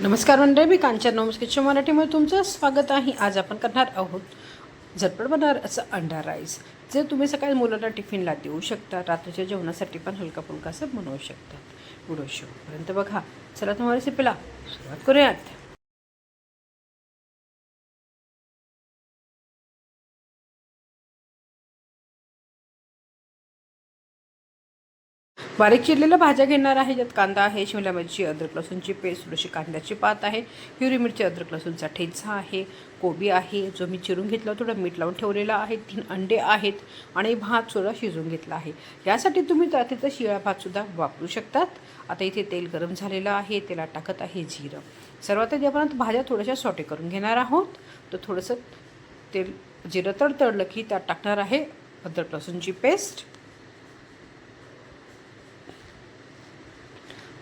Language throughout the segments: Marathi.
नमस्कार मंडळी मी कांचन नोम्स किचन मराठीमध्ये तुमचं स्वागत आहे. आज आपण करणार आहोत झटपट बनणार असं अंडा राईस. जे तुम्ही सकाळी मुलांना टिफिनला देऊ शकता रात्रीच्या जेवणासाठी पण हलका फुलका असं बनवू शकतात व्हिडिओ शोपर्यंत बघा. चला तुम्हाला रेसिपीला सुरुवात करूयात. बारीक चिरलेल्या भाज्या घेणार आहे. ज्यात कांदा आहे शिमला मिरची अद्रक लसूणची पेस्ट थोडीशी कांद्याची पात आहे हिरवी मिरची अद्रक लसूणचा ठेचा आहे कोबी आहे जो मी चिरून घेतला थोडं मीठ लावून ठेवलेला आहे तीन अंडे आहेत आणि भात सुद्धा शिजून घेतला आहे. यासाठी तुम्ही त्या तिथं शिळा भातसुद्धा वापरू शकतात. आता इथे तेल गरम झालेलं आहे तेला टाकत आहे जिरं. सर्वात आधी आपण भाज्या थोड्याशा सॉटे करून घेणार आहोत. तर थोडंसं तेल जिरं तडतडलं की त्यात टाकणार आहे अद्रक लसूणची पेस्ट.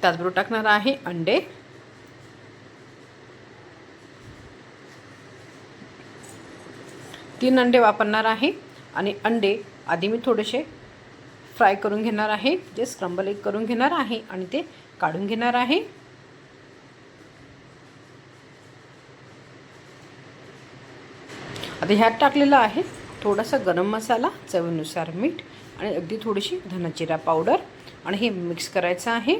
त्याचबरोबर टाकणार आहे अंडे. तीन अंडे वापरणार आहे आणि अंडे आधी मी थोडेसे फ्राय करून घेणार आहे. जे स्क्रंबल एक करून घेणार आहे आणि ते काढून घेणार आहे. आता ह्यात टाकलेलं आहे थोडासा गरम मसाला चवीनुसार मीठ आणि अगदी थोडीशी धनाजिरा पावडर आणि हे मिक्स करायचं आहे.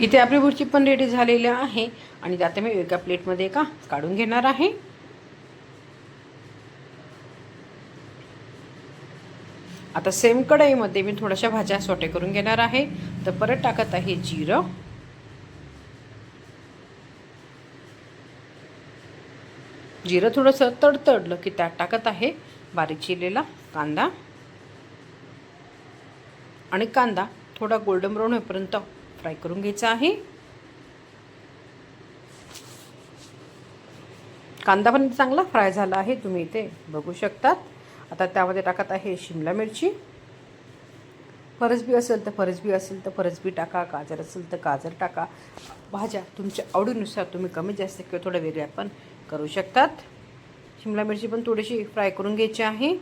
इथे आपली भुर्ची पण रेडी झालेली आहे. आणि आता मी एका प्लेटमध्ये का? काढून घेणार आहे. आता सेम कढईमध्ये मी थोड्याशा भाज्या सोटे करून घेणार आहे. तर परत टाकत आहे जिरं. जिरं थोडंसं तडतडलं की त्यात टाकत आहे बारीक चिरलेला कांदा. आणि कांदा थोडा गोल्डन ब्राऊन होईपर्यंत फ्राय करून घ्यायचा आहे. कांदा पण चांगला फ्राय झाला आहे तुम्ही इथे बघू शकतात. आता त्यामध्ये टाकत आहे शिमला मिरची. फरसबी असेल तर फरसबी असेल तर फरसबी टाका गाजर असेल तर गाजर टाका. भाज्या तुमच्या आवडीनुसार तुम्ही कमी जास्त किंवा थोड्या वेगळ्या पण करू शकतात. शिमला मिरची पण थोडीशी फ्राय करून घ्यायची आहे.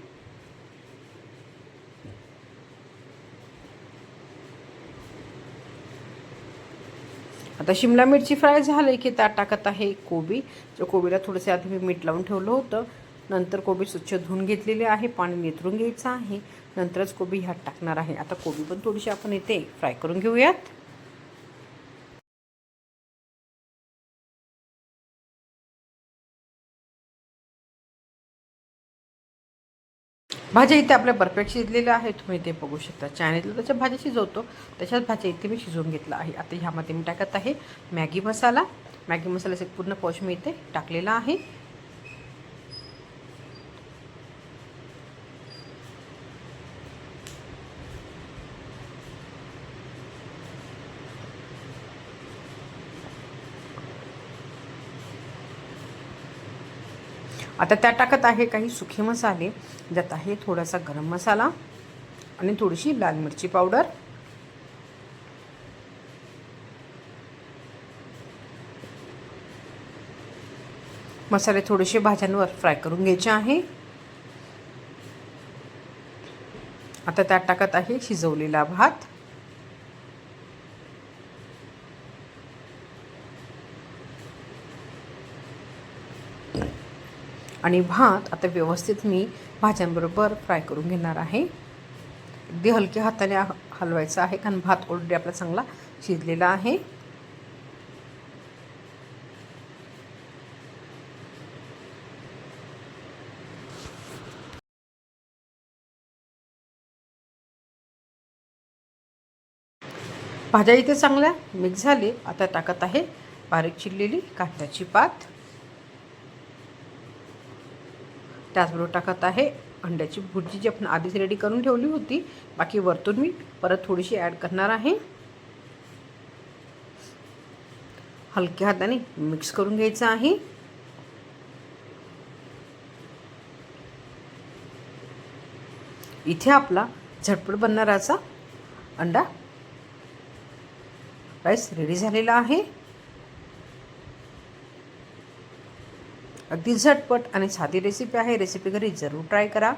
आता शिमला मिरची फ्राय झाली की त्यात टाकत आहे कोबी. जो कोबीला थोडंसं आधी मी मीठ लावून ठेवलं होतं. नंतर कोबी स्वच्छ धुवून घेतलेली आहे पाणी निथरून घ्यायचं आहे. नंतरच कोबी ह्यात टाकणार आहे. आता कोबी पण थोडीशी आपण इथे फ्राय करून घेऊयात. भाज्या इथे आपल्या परफेक्ट शिजलेल्या आहेत. तुम्ही इथे बघू शकता. चायनीजला त्याच्या भाज्या शिजवतो. तशाच भाज्या इथे मी शिजवून घेतला आहे. आता ह्यामध्ये मी टाकत आहे मॅगी मसाला. मॅगी मसाल्याचा एक पूर्ण पॉश मी इथे टाकलेला आहे. आता त्या टाकत आहे काही सुखे मसाले. ज्यात आहे थोडासा गरम मसाला आणि थोडीशी लाल मिरची पावडर. मसाले थोडेसे भाज्यांवर फ्राय करून घ्यायचे आहे. आता त्यात टाकत आहे शिजवलेला भात. आणि भात आता व्यवस्थित मी भाज्यांबरोबर फ्राय करून घेणार आहे. अगदी हलक्या हाताने हलवायचं आहे कारण भात ऑलरेडी आपला चांगला शिजलेला आहे. भाज्या इथे चांगल्या मिक्स झाली. आता टाकत आहे बारीक चिरलेली कांद्याची पात. त्याचबरोबर टाकत आहे अंड्याची भुर्जी जी आपण आधीच रेडी करून ठेवली होती. बाकी वरतून मी परत थोडीशी ॲड करणार आहे. हलक्या हाताने मिक्स करून घ्यायचं आहे. इथे आपला झटपट बनणाराचा अंडा राईस रेडी झालेला आहे. अगदी झटपट आणि साधी रेसिपी आहे. रेसिपी घरी जरूर ट्राय करा.